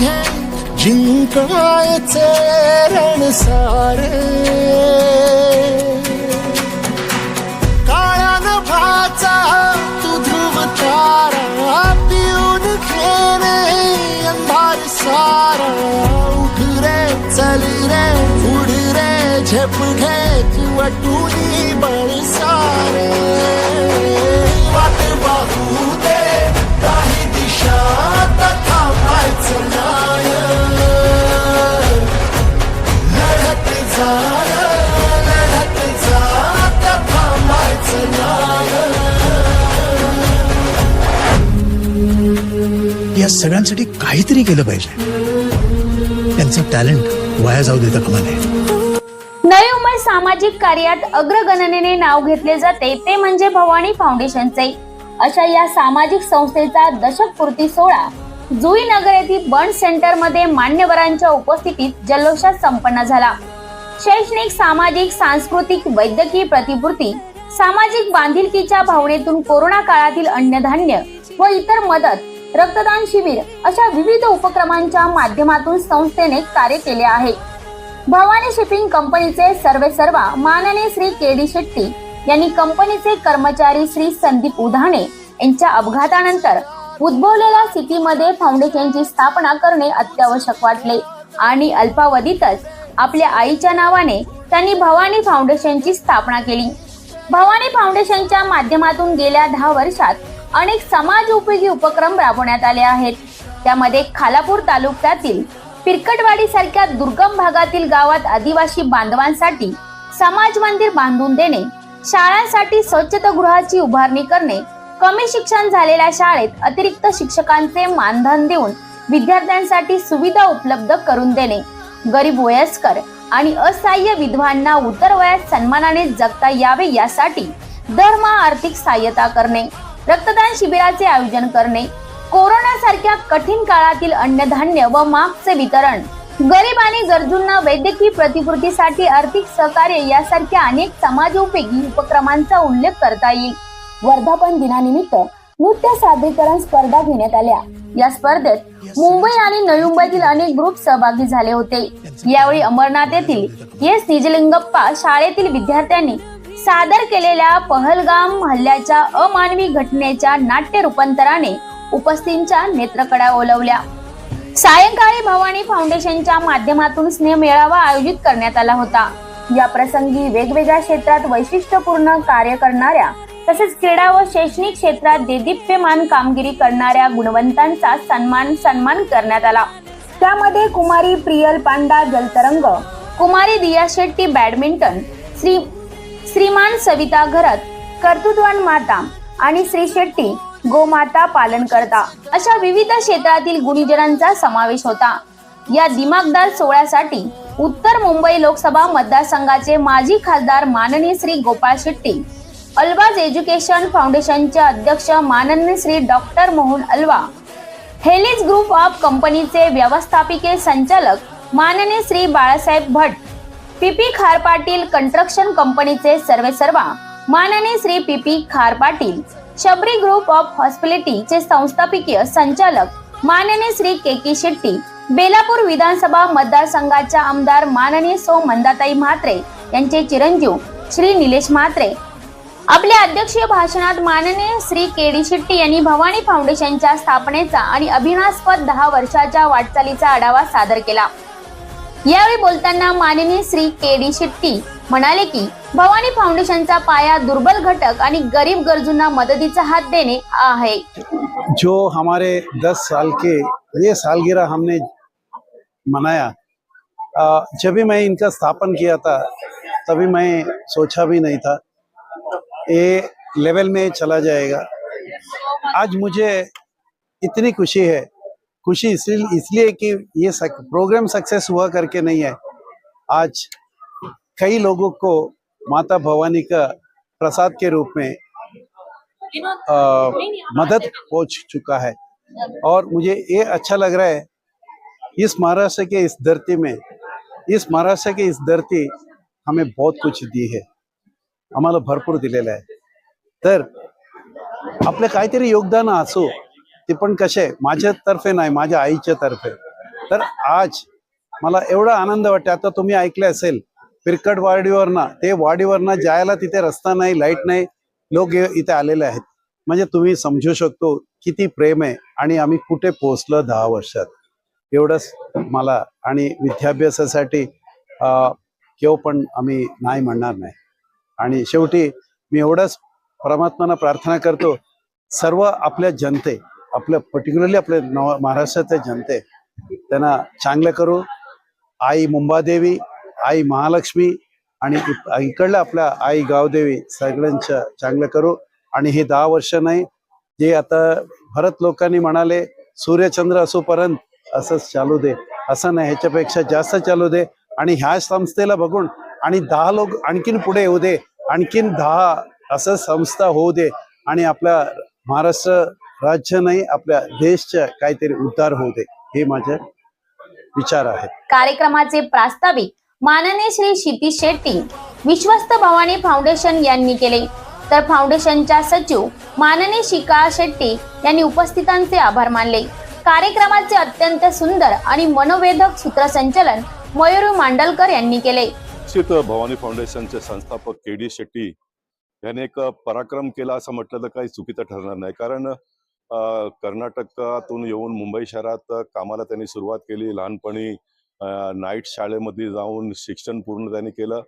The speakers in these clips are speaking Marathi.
घे जिंकायचे रण सारे। काळ्यान भाचा तू ध्रुव तारा पिऊन घेणे अंधार सारा। उठ रे चल रे उड रे झेप घे किंवा टुनी बळ सारे। वाट पाहू दे काही दिशा या सगळ्यांसाठी काहीतरी केलं पाहिजे. त्यांचं टॅलेंट वाया जाऊ देता कामा नये नवी मुंबई सामाजिक कार्यात अग्रगणनेने नाव घेतले जाते. ते म्हणजे भवानी फाउंडेशनचे. अशा या सामाजिक संस्थेचा दशकपूर्ती सोहळा जुई नगर येथील बंड सेंटरमध्ये मान्यवरांच्या उपस्थितीत जल्लोषात संपन्न झाला. शैक्षणिक सामाजिक सांस्कृतिक वैद्यकीय प्रतिपूर्ती सामाजिक बांधिलकीच्या भावनेतून कोरोना काळातील अन्नधान्य व इतर मदत रक्तदान शिबिर अशा विविध उपक्रमांच्या माध्यमातून संस्थेने कार्य केले आहे. भवानी शिपिंग कंपनीचे सर्वे सर्वा माननीय श्री के डी शेट्टी यांनी कंपनीचे कर्मचारी श्री संदीप उधाणे यांच्या अपघातानंतर उद्भवलेल्या स्थितीमध्ये फाउंडेशनची स्थापना करणे अत्यावश्यक वाटले. आणि अल्पावधीतच आपल्या आईच्या नावाने त्यांनी भवानी फाउंडेशनची स्थापना केली. भवानी फाउंडेशनच्या माध्यमातून गेल्या दहा वर्षात अनेक समाज उपयोगी उपक्रम राबवण्यात आले आहेत. त्यामध्ये खालापूर तालुक्यातील पिरकटवाडी सारख्या दुर्गम भागातील गावात आदिवासी बांधवांसाठी समाज मंदिर बांधून देणे शाळांसाठी स्वच्छतागृहाची उभारणी करणे कमी शिक्षण झालेल्या शाळेत अतिरिक्त शिक्षकांचे मानधन देऊन विद्यार्थ्यांसाठी सुविधा उपलब्ध करून देणे. गरीब वयस्कर आणि असहाय्य विधवांना उतर वयात सन्मानाने जगता यावे यासाठी दरमहा आर्थिक सहाय्यता करणे रक्तदान शिबिराचे आयोजन करणे कोरोना सारख्या कठीण काळातील अन्नधान्य व मास्कचे वितरण. गरीब आणि गरजूंना वैद्यकीय प्रतिपूर्तीसाठी आर्थिक सहकार्य यासारख्या अनेक समाजोपयोगी उपक्रमांचा उल्लेख करता येईल. वर्धापन दिनानिमित्त नृत्य सादरीकरण स्पर्धा घेण्यात आल्या. या स्पर्धेत मुंबई आणि नवी मुंबईतील अनेक ग्रुप सहभागी झाले होते. यावेळी अमरनाथ येथील एस निजलिंगप्पा शाळेतील विद्यार्थ्यांनी सादर केलेल्या पहलगाम हल्ल्याच्या अमानवी घटनेच्या नाट्य रूपांतराने उपस्थितींच्या नेत्रकडा ओलवल्या. सायंकाळी भवानी फाउंडेशनच्या माध्यमातून स्नेह मेळावा आयोजित करण्यात आला होता. या प्रसंगी वेगवेगळ्या क्षेत्रात वैशिष्ट्यपूर्ण कार्य करणाऱ्या तसेच क्रीडा व शैक्षणिक क्षेत्रात देदीप्यमान कामगिरी करणाऱ्या गुणवंतांचा सन्मान सन्मान करण्यात आला. त्यामध्ये कुमारी प्रियल पांडा जलतरंग कुमारी दिया शेट्टी बॅडमिंटन श्री श्रीमान सविता घरत कर्तृत्वान माता आणि श्री शेट्टी गोमाता पालन करता अशा विविध क्षेत्रातील गुणीजनांचा समावेश होता. या दिमागदार सोहळ्यासाठी उत्तर मुंबई लोकसभा मतदारसंघाचे माजी खासदार माननीय श्री गोपाळ शेट्टी अल्वाज एज्युकेशन फाउंडेशनचे अध्यक्ष माननीय Shri doctor Mohan Alva. Helis group of कंपनीचे व्यवस्थापिके संचालक माननीय श्री बाळासाहेब भट. पीपी खार पाटील कंस्ट्रक्शन कंपनीचे सर्वेसर्वा माननीय Shri PP Khar Patil. Shabari group of हॉस्पिटॅलिटीचे संस्थापकीय संचालक माननीय श्री के के शेट्टी. बेलापूर विधानसभा मतदारसंघाच्या आमदार माननीय सो मंदाताई म्हात्रे यांचे चिरंजीव श्री निलेश म्हात्रे. आपल्या अध्यक्षीय भाषणात माननीय श्री के डी शेट्टी यांनी भवानी फाउंडेशनच्या स्थापनेचा आणि अभिनास्पद दहा वर्षाच्या वाटचालीचा आढावा सादर केला. यावेळी बोलताना माननीय श्री के डी शेट्टी म्हणाले की भवानी फाउंडेशनचा पाया दुर्बल घटक आणि गरीब गरजूंना मदतीचा हात देणे आहे. जो हमारे दस साल के ये सालगिरह हमने मनाया जब भी मैं इनका स्थापन किया था तभी मैं सोचा भी नहीं था ये लेवल में चला जाएगा। आज मुझे इतनी खुशी है। खुशी इसलिए इसलिए कि ये सक, प्रोग्राम सक्सेस हुआ करके नहीं है। आज कई लोगों को माता भवानी का प्रसाद के रूप में अ, मदद पहुँच चुका है। और मुझे ये अच्छा लग रहा है इस महाराष्ट्र के इस धरती में इस महाराष्ट्र की इस धरती हमें बहुत कुछ दी है। आम्हाला भरपूर दिलेलं आहे. तर आपलं काहीतरी योगदान असो ते पण कसे माझ्यातर्फे नाही माझ्या आईच्या तर्फे तर आज मला एवढा आनंद वाटते आता तुम्ही ऐकले असेल पिरकट वाडीवरनं ते वाडीवरनं जायला तिथे रस्ता नाही लाइट नाही लोक इथे आलेले आहेत. म्हणजे तुम्ही समजू शकतो किती प्रेम आहे आणि आम्ही कुठे पोहोचलो दहा वर्षात. एवढंच मला आणि विद्याभ्यासासाठी केव्हा पण आम्ही नाही म्हणणार नाही. आणि शेवटी मी एवढंच परमात्माना प्रार्थना करतो सर्व आपल्या जनते आपल्या पर्टिक्युलरली आपल्या नव महाराष्ट्राच्या जनते त्यांना चांगलं करू. आई मुंबादेवी आई महालक्ष्मी आणि इकडलं आपल्या आई गावदेवी सगळ्यांच्या चांगलं करू. आणि हे दहा वर्ष नाही जे आता भरत लोकांनी म्हणाले सूर्यचंद्र असोपर्यंत असंच चालू दे. असं नाही ह्याच्यापेक्षा जास्त चालू दे. आणि ह्या संस्थेला बघून आणि दहा लोक आणखीन पुढे येऊ दे आणखीन दहा असं संस्था होऊ दे आणि आपल्या महाराष्ट्र राज्य नाही आपल्या देशच्या काहीतरी उद्धार होऊ दे हे माझे विचार आहेत. कार्यक्रमाचे प्रास्ताविक माननीय श्री क्षितिज शेट्टी विश्वस्त भवानी फाउंडेशन यांनी केले. तर फाउंडेशनच्या सचिव माननीय शिका शेट्टी यांनी उपस्थितांचे आभार मानले. कार्यक्रमाचे अत्यंत सुंदर आणि मनोवेधक सूत्रसंचलन मयुरू मांडलकर यांनी केले. निश्चित भवानी फाउंडेशनचे संस्थापक के डी शेट्टी यांनी एक पराक्रम केला असं म्हटलं तर काही चुकीचं ठरणार नाही. कारण कर्नाटकातून येऊन मुंबई शहरात कामाला त्यांनी सुरुवात केली. लहानपणी नाईट शाळेमध्ये जाऊन शिक्षण पूर्ण त्यांनी केलं.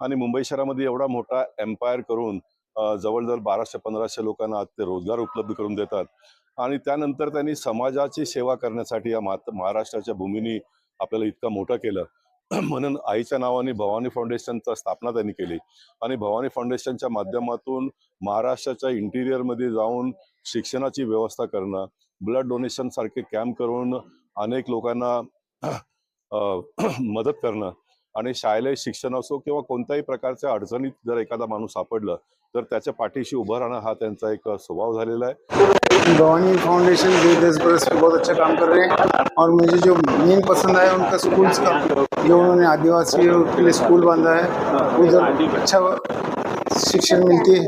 आणि मुंबई शहरामध्ये एवढा मोठा एम्पायर करून जवळजवळ बाराशे पंधराशे लोकांना आज ते रोजगार उपलब्ध करून देतात. आणि त्यानंतर त्यांनी समाजाची सेवा करण्यासाठी या महाराष्ट्राच्या भूमीनी आपल्याला इतकं मोठं केलं. म्हणून आईच्या नावाने भवानी फाउंडेशनचा स्थापना त्यांनी केली. आणि भवानी फाउंडेशनच्या माध्यमातून महाराष्ट्राच्या इंटिरियरमध्ये जाऊन शिक्षणाची व्यवस्था करणं ब्लड डोनेशन सारखे कॅम्प करून अनेक लोकांना मदत करणं आणि शालेय शिक्षण असो किंवा कोणत्याही प्रकारच्या अडचणीत जर एखादा माणूस सापडलं तर त्याच्या पाठीशी उभं राहणं हा त्यांचा एक स्वभाव झालेला आहे. भवानी फाउंडेशन देश दस बरस से बहुत अच्छा काम कर रहे हैं और मुझे जो मेन पसंद आया उनका स्कूल्स का जो उन्होंने आदिवासियों के लिए स्कूल बांधा है। उधर अच्छा शिक्षण मिलती है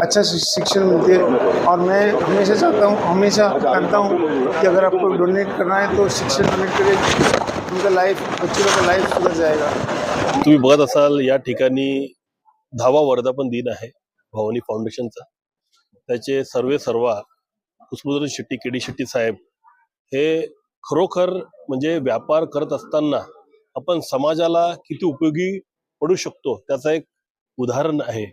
अच्छा शि- शिक्षण मिलती है। और मैं हमेशा चाहता हूँ हमेशा करता हूँ कि अगर आपको डोनेट करना है तो शिक्षण डोनेट करें उनका लाइफ बच्चों का लाइफ सुधर जाएगा। तुम्ही बघत असाल या ठिकाणी दहावा वर्धापन दिन आहे भवानी फाउंडेशनचा त्याचे सर्वे सर्वा कुसुमधर शेट्टी केडी शेट्टी साहेब हे खरोखर म्हणजे व्यापार करत असताना आपण समाजाला किती उपयोगी पडू शकतो? त्याचं एक उदाहरण आहे.